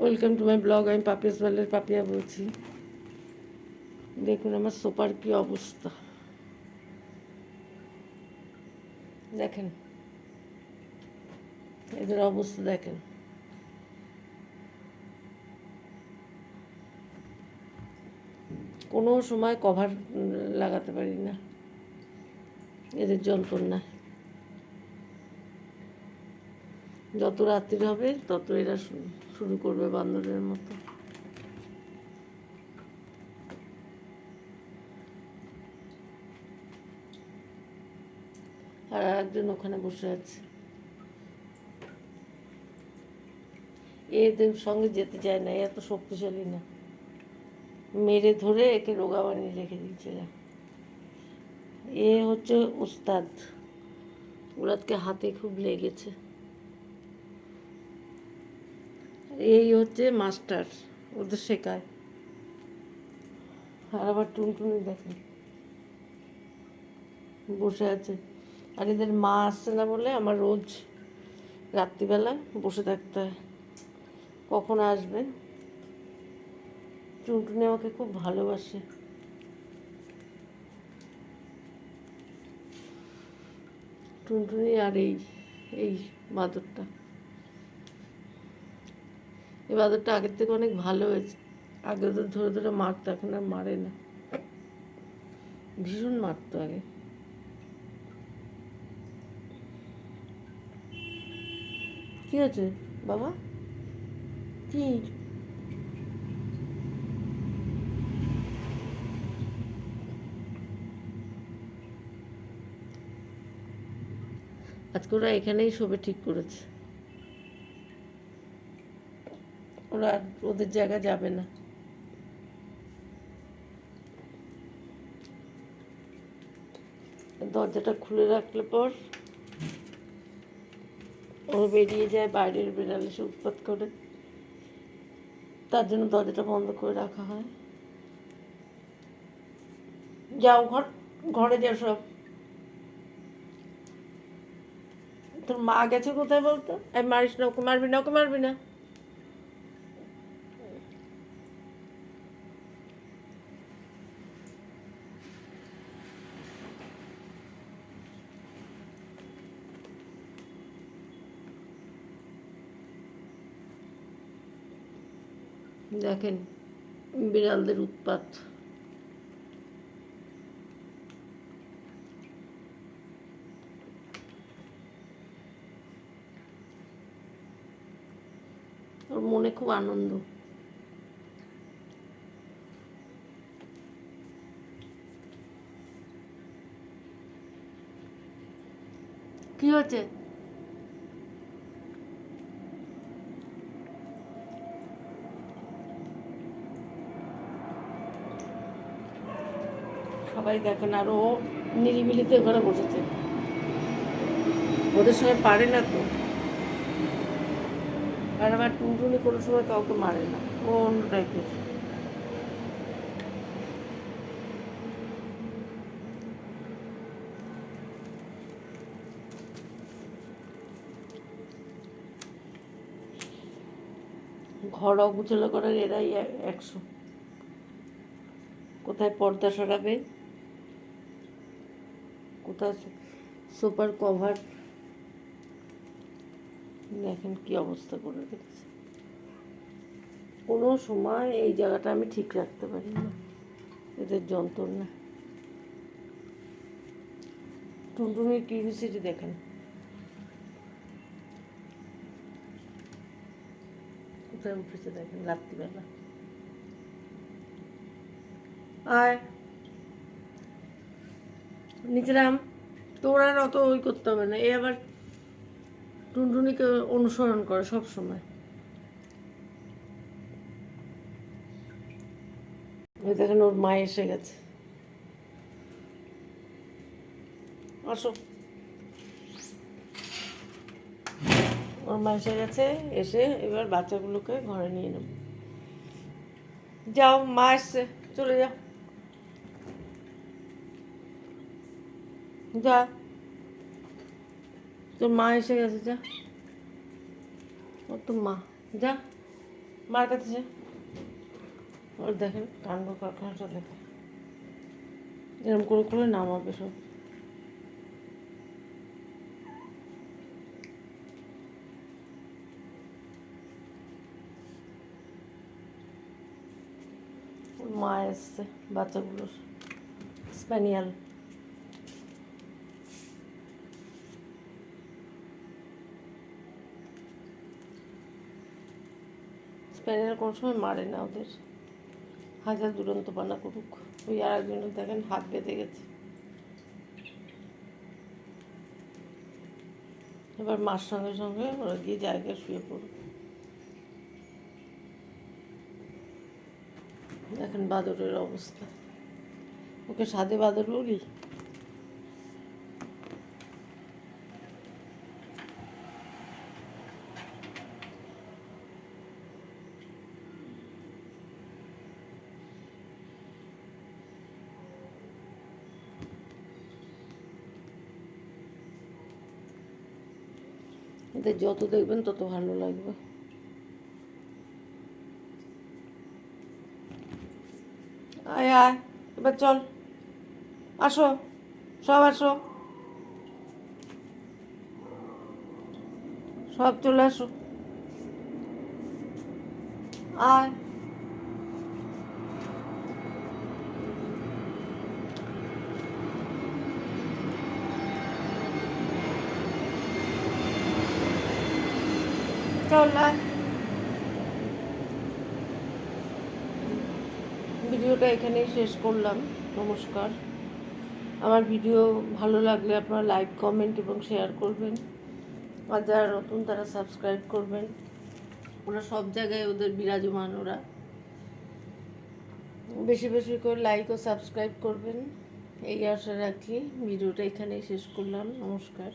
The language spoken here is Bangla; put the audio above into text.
ওয়েলকাম টু মাই ব্লগ আমি পাপিয়াস ওয়ালের পাপিয়া বলছি দেখুন আমার সোপার কি অবস্থা। দেখেন। এদের অবস্থা দেখেন। কোনো সময় কভার লাগাতে পারি না। এদের যন্ত্রণা যত রাত্রি হবে, তত এরা শুরু করবে বান্দরের মতো। আর একজন ওখানে বসে আছে। এদের সঙ্গে যেতে চায় না এত শক্তিশালী না। মেরে ধরে একে রোগা বানিয়ে রেখে দিয়েছিলাম এ হচ্ছে উস্তাদ ওরাতকে হাতে খুব লেগেছে। এই হচ্ছে মাস্টার, ওদের শেখায়। আর আবার টুনটুনি দেখেন বসে আছে। আর এদের মা আসছে না বলে আমার রোজ রাত্রিবেলা বসে থাকতে হয়। কখন আসবে? টুনটুনি আমাকে খুব ভালোবাসে। টুনটুনি আর এই এই বাদরটা এই বাদরটা আগের থেকে অনেক ভালো হয়েছে। আগে তো ধরে ধরে মারতো, এখন আর মারে না। ভীষণ মারতো আগে। কি হয়েছে বাবা? কি? আজকে ওরা এখানেই শোবে ঠিক করেছে। ওরা ওদের জায়গা যাবে না। দরজাটা খুলে রাখলে পর ও বেরিয়ে যায় বাইরের বেড়ালে সে উৎপাত করে। তার জন্য দরজাটা বন্ধ করে রাখা হয়। যাও ঘর, ঘরে যাও সব। তোর মা গেছে কোথায় বলতো? এই মারিস না, ওকে মারবি না, ওকে মারবি না। দেখেন বিড়ালদের উৎপাত। ওর মনে খুব আনন্দ। কি হচ্ছে সবাই দেখেন আর ও নিরিবিলিতে ওখানে বসেছে। ওদের সঙ্গে পারে না তো। আর আমার টুনটুনি কোনো সময় কাউকে মারে না ও অন্য টাইপের ঘর অগুছালো করার এরাই একশো। কোথায় পর্দা সরাবে? কোথায় সুপার কভার। দেখেন কি অবস্থা করে রেখেছে কোনো সময় এই জায়গাটা আমি ঠিক রাখতে পারি না। এদের যন্ত্রণা। টুনটুনির কিউরিসিটি দেখেন। কোথায় উঠেছে দেখেন, রাত্রিবেলা। আয় নিচে নাম তোর আর অত ওই করতে হবে না। এ আবার টুনটুনিকে অনুসরণ করে সব সময় দেখেন ওর মা এসে গেছে। আসো। ওর মা এসে গেছে, এসে এবার বাচ্চাগুলোকে ঘরে নিয়ে নেব। যাও, মা এসছে, চলে যাও। যা। তোর মা এসে গেছে, যা। ও তো মা। যা। মার কাছে যা। ওর দেখেন কাণ্ড কারখানাটা দেখেন এরকম করে করে নামাবে সব। মা এসছে, বাচ্চাগুলোর। স্প্যানিয়াল। স্প্যানিয়াল কোনো সময় মারে না ওদের। হাজার দুরন্ত পানা করুক। ওই আর একজনের দেখেন হাত বেঁধে গেছে। এবার মার সঙ্গে সঙ্গে ওরা গিয়ে জায়গায় শুয়ে পড়ুক। দেখেন বাদরের অবস্থা। ওকে সাদে বাদর বলি? এদের যত দেখবেন তত ভালো লাগবে। আয় আয়, এবার চল। আসো, সব আসো। সব চলে আসো। আয়। আয় ভিডিওটা এখানেই শেষ করলাম। নমস্কার। আমার ভিডিও ভালো লাগলে আপনারা লাইক, কমেন্ট এবং শেয়ার করবেন। আর যারা নতুন, তারা সাবস্ক্রাইব করবেন। ওরা সব জায়গায় ওদের বিরাজমান ওরা। বেশি বেশি করে লাইক ও সাবস্ক্রাইব করবেন। এই আশা রাখি ভিডিওটা এখানেই শেষ করলাম। নমস্কার।